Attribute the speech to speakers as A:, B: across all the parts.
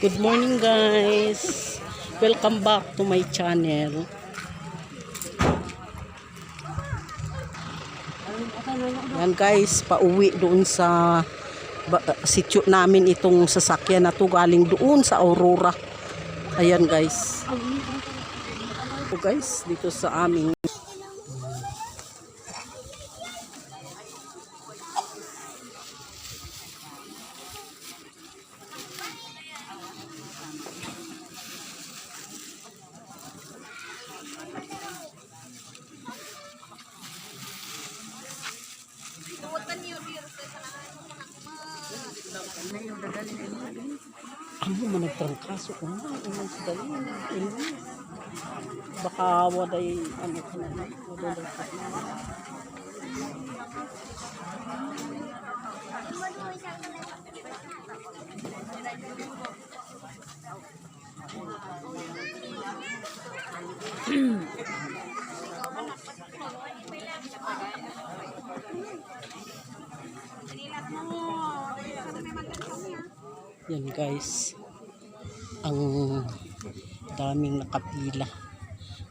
A: Good morning guys. Welcome back to my channel. Yan guys, pauwi doon sa sityo namin itong sasakyan na to galing doon sa Aurora. Ayan guys. So guys, dito sa aming Amo man nagtrangkaso ko na, unang sa dali, ilmi. Baka waday, ano ka na, waday dapat na. Yan guys, ang daming nakapila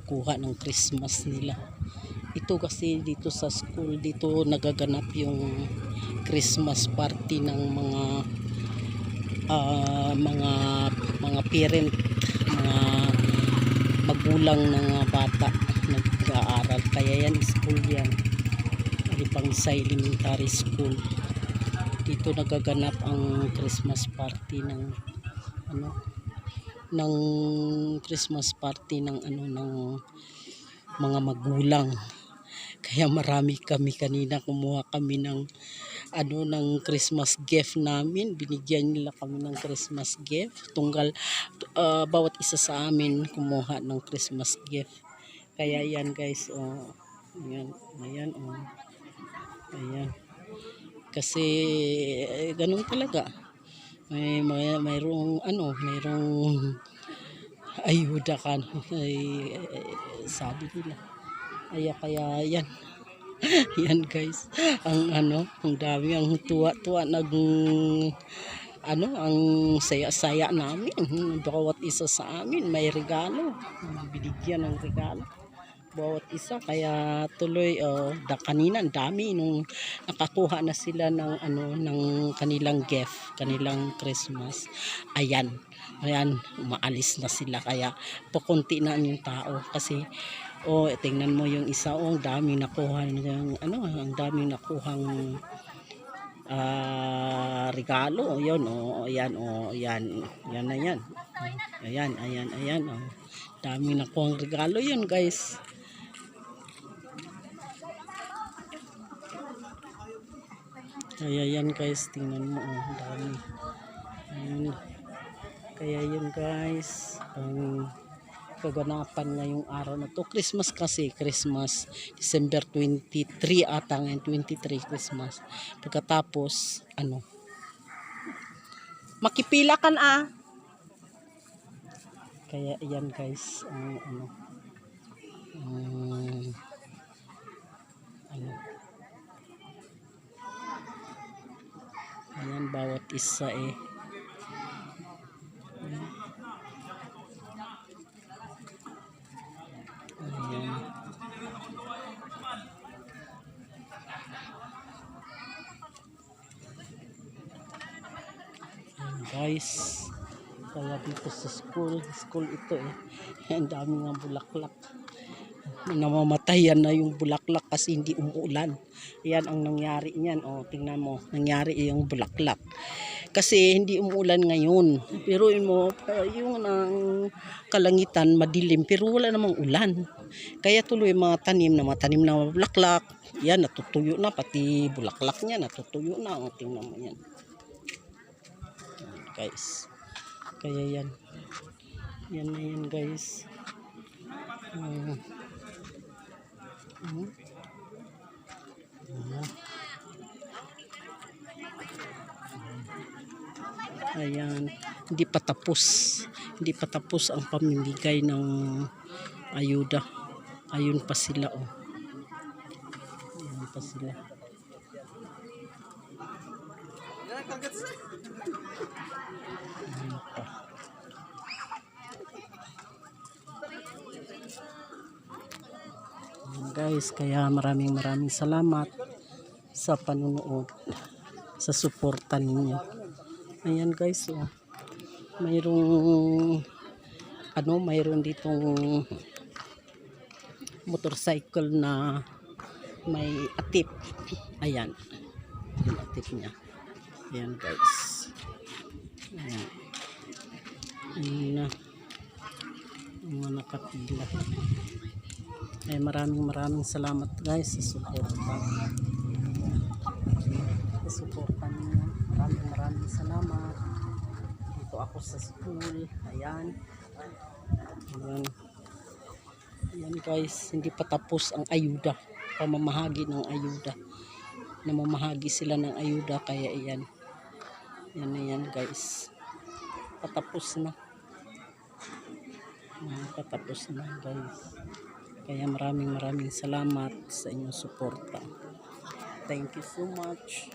A: kuha ng Christmas nila. Ito kasi dito sa school, dito nagaganap yung Christmas party ng mga ah, mga mga parent, mga magulang ng mga bata nag-aaral. Kaya yan school yan. Pang elementary school dito nagaganap ang Christmas party ng ano ng Christmas party ng ano ng mga magulang. Kaya marami kami kanina kumuha kami ng ano ng Christmas gift namin. Binigyan nila kami ng Christmas gift. Tunggal ah, bawat isa sa amin kumuha ng Christmas gift. Kaya yan guys oh. Ayan ayan oh. Ayan kasi eh, ganun talaga. May, may mayroong ano mayroong ayuda ka ay, sabi nila ay kaya yan. Yan guys. Ang ano ang dami ang tuwa-tuwa nag ano ang saya-saya namin. Bawat isa sa amin may regalo. Binigyan ng regalo bawat isa. Kaya tuloy oh, da kanina ang dami nung nakakuha na sila ng ano ng kanilang gift kanilang Christmas. Ayan ayan umaalis na sila. Kaya pakunti na yung tao. Kasi oh tingnan mo yung isa oh ang daming nakuha ng ano ang daming nakuhang ah regalo. Yun oh ayan oh ayan yan na yan. Ayan ayan ayan oh. Daming nakuhang regalo yun guys Kaya yan guys, tingnan mo oh, dami. Ayan. Kaya yun guys, ang kaganapan ngayong araw na to. Christmas kasi, Christmas, December 23 ata ngayon, 23 Christmas. Pagkatapos, ano, makipila kan ah. Kaya yan guys, ang ano, ang, ano, Bawat isa eh. Guys. Kaya dito sa school, school ito eh. Ang dami nga bulaklak namamatayan na yung bulaklak kasi hindi umuulan. Yan ang nangyari niyan. O, tingnan mo, nangyari yung bulaklak. Kasi hindi umuulan ngayon. Pero yun mo, uh, yung ang kalangitan madilim, pero wala namang ulan. Kaya tuloy mga tanim na mga tanim na bulaklak, yan, natutuyo na, pati bulaklak niya, natutuyo na. O, tingnan mo yan. Guys. Kaya yan. Yan na yan, guys. Uh, Mhm. Ayan, hindi pa tapos. Hindi pa tapos ang pamimigay ng ayuda. Ayun pa sila oh. Ayun pa sila. Ayun pa. Guys, kaya maraming maraming salamat sa panunood, sa suporta ninyo. Ayan guys, oh. Mayroong ano, mayroon ditong motorcycle na may atip. Ayan. Yung atip niya. Ayan guys. Ayan. Ayan na. Mga nakapila. Ay maraming maraming salamat guys sa suporta. Sa suporta ninyo. Maraming maraming salamat. Dito ako sa school. Ayan. Ayan. Ayan guys, hindi pa tapos ang ayuda. Pamamahagi ng ayuda. Namamahagi sila ng ayuda kaya iyan. Yan na yan guys. Patapos na. Ayan, patapos na guys. Kaya maraming maraming salamat sa inyong suporta. Thank you so much.